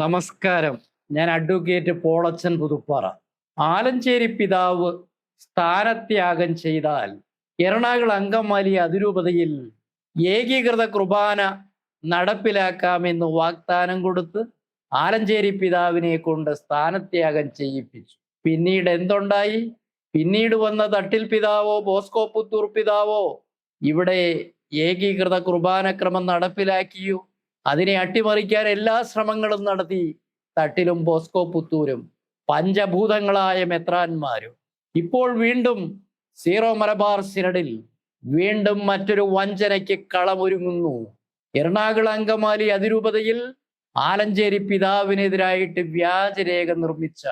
നമസ്കാരം. ഞാൻ അഡ്വക്കേറ്റ് പോളച്ചൻ പുതുപ്പാറ. ആലഞ്ചേരി പിതാവ് സ്ഥാനത്യാഗം ചെയ്താൽ എറണാകുളം അങ്കമാലി അതിരൂപതയിൽ ഏകീകൃത കുർബാന നടപ്പിലാക്കാമെന്ന് വാഗ്ദാനം കൊടുത്ത് ആലഞ്ചേരി പിതാവിനെ കൊണ്ട് സ്ഥാനത്യാഗം ചെയ്യിപ്പിച്ചു. പിന്നീട് എന്തുണ്ടായി? പിന്നീട് വന്ന തട്ടിൽ പിതാവോ ബോസ്കോ പുത്തൂർ പിതാവോ ഇവിടെ ഏകീകൃത കുർബാനക്രമം നടപ്പിലാക്കിയോ? അതിനെ അട്ടിമറിക്കാൻ എല്ലാ ശ്രമങ്ങളും നടത്തി തട്ടിലും ബോസ്കോ പുത്തൂരും പഞ്ചഭൂതങ്ങളായ മെത്രാന്മാരും. ഇപ്പോൾ വീണ്ടും സീറോ മലബാർ സിനഡിൽ വീണ്ടും മറ്റൊരു വഞ്ചനയ്ക്ക് കളമൊരുങ്ങുന്നു. എറണാകുളം അങ്കമാലി അതിരൂപതയിൽ ആലഞ്ചേരി പിതാവിനെതിരായിട്ട് വ്യാജരേഖ നിർമ്മിച്ച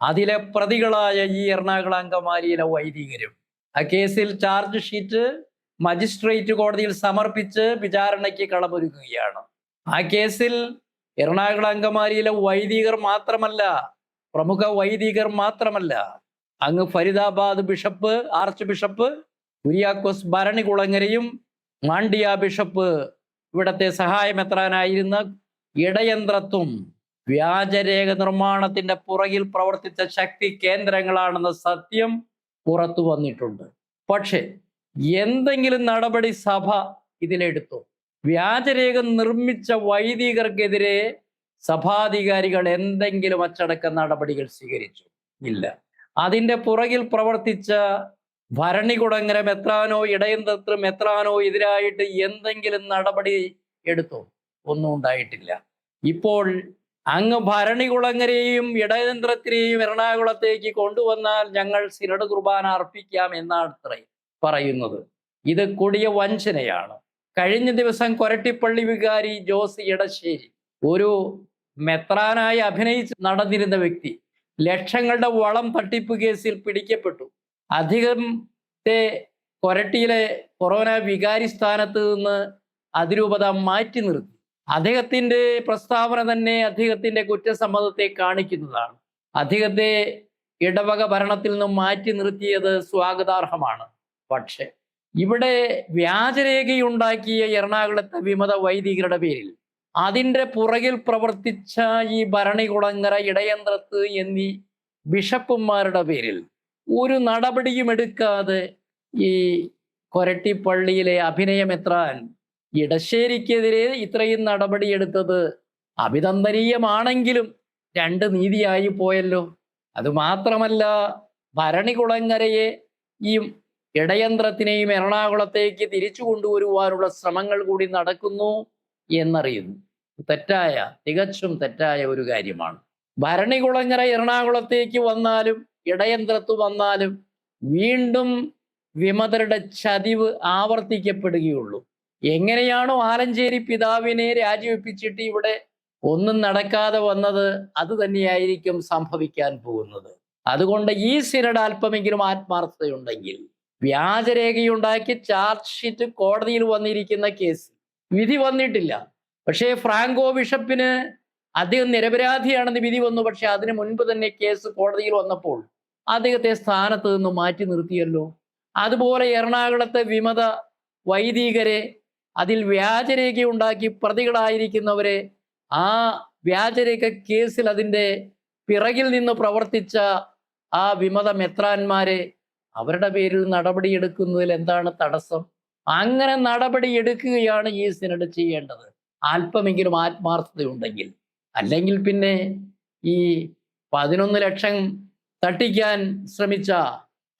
അതിലെ പ്രതികളായ ഈ എറണാകുളം അങ്കമാലിയിലെ വൈദികരും. ആ കേസിൽ ചാർജ് ഷീറ്റ് മജിസ്ട്രേറ്റ് കോടതിയിൽ സമർപ്പിച്ച് വിചാരണയ്ക്ക് കളമൊരുക്കുകയാണ് ആ കേസിൽ എറണാകുളം അങ്കമാലിയിലെ വൈദികർ മാത്രമല്ല പ്രമുഖ വൈദികർ മാത്രമല്ല അങ്ങ് Faridabad bishop archbishop Kuriakose ഭരണികുളങ്ങരയും മാണ്ഡിയ ബിഷപ്പ് ഇവിടത്തെ സഹായമെത്രാനായിരുന്ന ഇടയന്ത്രത്വം വ്യാജരേഖ നിർമ്മാണത്തിന്റെ പുറകിൽ പ്രവർത്തിച്ച ശക്തി കേന്ദ്രങ്ങളാണെന്ന സത്യം പുറത്തു വന്നിട്ടുണ്ട്. പക്ഷേ എന്തെങ്കിലും നടപടി സഭ ഇതിലെടുത്തു? വ്യാജരേഖ നിർമ്മിച്ച വൈദികർക്കെതിരെ സഭാധികാരികൾ എന്തെങ്കിലും അച്ചടക്ക നടപടികൾ സ്വീകരിച്ചു? ഇല്ല. അതിന്റെ പുറകിൽ പ്രവർത്തിച്ച ഭരണികുടങ്ങര എത്രാനോ ഇടയന്തത്ര എത്രാനോ എതിരായിട്ട് എന്തെങ്കിലും നടപടി എടുത്തോ? ഒന്നും ഉണ്ടായിട്ടില്ല. ഇപ്പോൾ അങ്ങ് ഭരണികുളങ്ങരെയും ഇടയന്ത്രത്തിനെയും എറണാകുളത്തേക്ക് കൊണ്ടുവന്നാൽ ഞങ്ങൾ സിനഡ് കുർബാന അർപ്പിക്കാം എന്നാണ് പറയുന്നത്. ഇത് കൊടിയ വഞ്ചനയാണ്. കഴിഞ്ഞ ദിവസം കൊരട്ടിപ്പള്ളി വികാരി ജോസ് ഇടശ്ശേരി ഒരു മെത്രാനായി അഭിനയിച്ച് നടന്നിരുന്ന വ്യക്തി ലക്ഷങ്ങളുടെ വളം തട്ടിപ്പ് കേസിൽ പിടിക്കപ്പെട്ടു. അധികം കൊരട്ടിയിലെ കൊറോണ വികാരി സ്ഥാനത്ത് നിന്ന് അതിരൂപത മാറ്റി നിർത്തി. അദ്ദേഹത്തിന്റെ പ്രസ്താവന തന്നെ അദ്ദേഹത്തിന്റെ കുറ്റസമ്മതത്തെ കാണിക്കുന്നതാണ്. അദ്ദേഹത്തെ ഇടവക ഭരണത്തിൽ നിന്നും മാറ്റി നിർത്തിയത് സ്വാഗതാർഹമാണ്. പക്ഷെ ഇവിടെ വ്യാജരേഖയുണ്ടാക്കിയ എറണാകുളത്തെ വിമത വൈദികരുടെ പേരിൽ അതിന്റെ പുറകിൽ പ്രവർത്തിച്ച ഈ ഭരണികുളങ്ങര ഇടയന്ത്രത്ത് എന്നീ ബിഷപ്പുമാരുടെ പേരിൽ ഒരു നടപടിയും എടുക്കാതെ ഈ കൊരട്ടിപ്പള്ളിയിലെ അഭിനയമെത്രാൻ ഇടശ്ശേരിക്കെതിരെ ഇത്രയും നടപടിയെടുത്തത് അഭിനന്ദനീയമാണെങ്കിലും രണ്ട് നീതിയായി പോയല്ലോ. അതുമാത്രമല്ല ഭരണികുളങ്ങരയെ ഈ ഇടയന്ത്രത്തിനെയും എറണാകുളത്തേക്ക് തിരിച്ചു കൊണ്ടുവരുവാനുള്ള ശ്രമങ്ങൾ കൂടി നടക്കുന്നു എന്നറിയുന്നു. തെറ്റായ തികച്ചും തെറ്റായ ഒരു കാര്യമാണ്. ഭരണികുളങ്ങര എറണാകുളത്തേക്ക് വന്നാലും ഇടയന്ത്രത്ത് വന്നാലും വീണ്ടും വിമതരുടെ ചതിവ് ആവർത്തിക്കപ്പെടുകയുള്ളൂ. എങ്ങനെയാണോ ആലഞ്ചേരി പിതാവിനെ രാജിവെപ്പിച്ചിട്ട് ഇവിടെ ഒന്നും നടക്കാതെ വന്നത് അത് തന്നെയായിരിക്കും സംഭവിക്കാൻ പോകുന്നത്. അതുകൊണ്ട് ഈ സിനഡ് അല്പമെങ്കിലും ആത്മാർത്ഥതയുണ്ടെങ്കിൽ വ്യാജരേഖയുണ്ടാക്കി ചാർജ് ഷീറ്റ് കോടതിയിൽ വന്നിരിക്കുന്ന കേസ് വിധി വന്നിട്ടില്ല. പക്ഷേ ഫ്രാങ്കോ ബിഷപ്പിന് അദ്ദേഹം നിരപരാധിയാണെന്ന് വിധി വന്നു. പക്ഷെ അതിനു മുൻപ് തന്നെ കേസ് കോടതിയിൽ വന്നപ്പോൾ അദ്ദേഹത്തെ സ്ഥാനത്ത് നിന്ന് മാറ്റി നിർത്തിയല്ലോ. അതുപോലെ എറണാകുളത്തെ വിമത വൈദികരെ അതിൽ വ്യാജരേഖ ഉണ്ടാക്കി പ്രതികളായിരിക്കുന്നവരെ ആ വ്യാജരേഖ കേസിൽ അതിന്റെ പിറകിൽ നിന്ന് പ്രവർത്തിച്ച ആ വിമത മെത്രാന്മാരെ അവരുടെ പേരിൽ നടപടിയെടുക്കുന്നതിൽ എന്താണ് തടസ്സം? അങ്ങനെ നടപടി എടുക്കുകയാണ് ഈ സിനഡ് ചെയ്യേണ്ടത്. അല്പമെങ്കിലും ആത്മാർത്ഥതയുണ്ടെങ്കിൽ. അല്ലെങ്കിൽ പിന്നെ ഈ പതിനൊന്ന് ലക്ഷം തട്ടിക്കാൻ ശ്രമിച്ച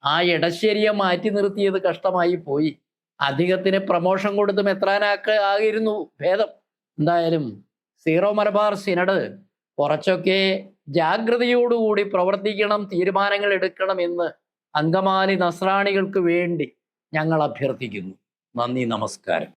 ആ ഇടശ്ശേരിയെ മാറ്റി നിർത്തിയത് കഷ്ടമായി പോയി. അധികത്തിന് പ്രമോഷൻ കൊടുത്ത് മെത്രാനാക്ക ആയിരുന്നു ഭേദം. എന്തായാലും സീറോ മലബാർ സിനഡ് കുറച്ചൊക്കെ ജാഗ്രതയോടുകൂടി പ്രവർത്തിക്കണം തീരുമാനങ്ങൾ എടുക്കണം എന്ന് അങ്കമാലി നസ്രാണികൾക്ക് വേണ്ടി ഞങ്ങൾ അഭ്യർത്ഥിക്കുന്നു. നന്ദി നമസ്കാരം.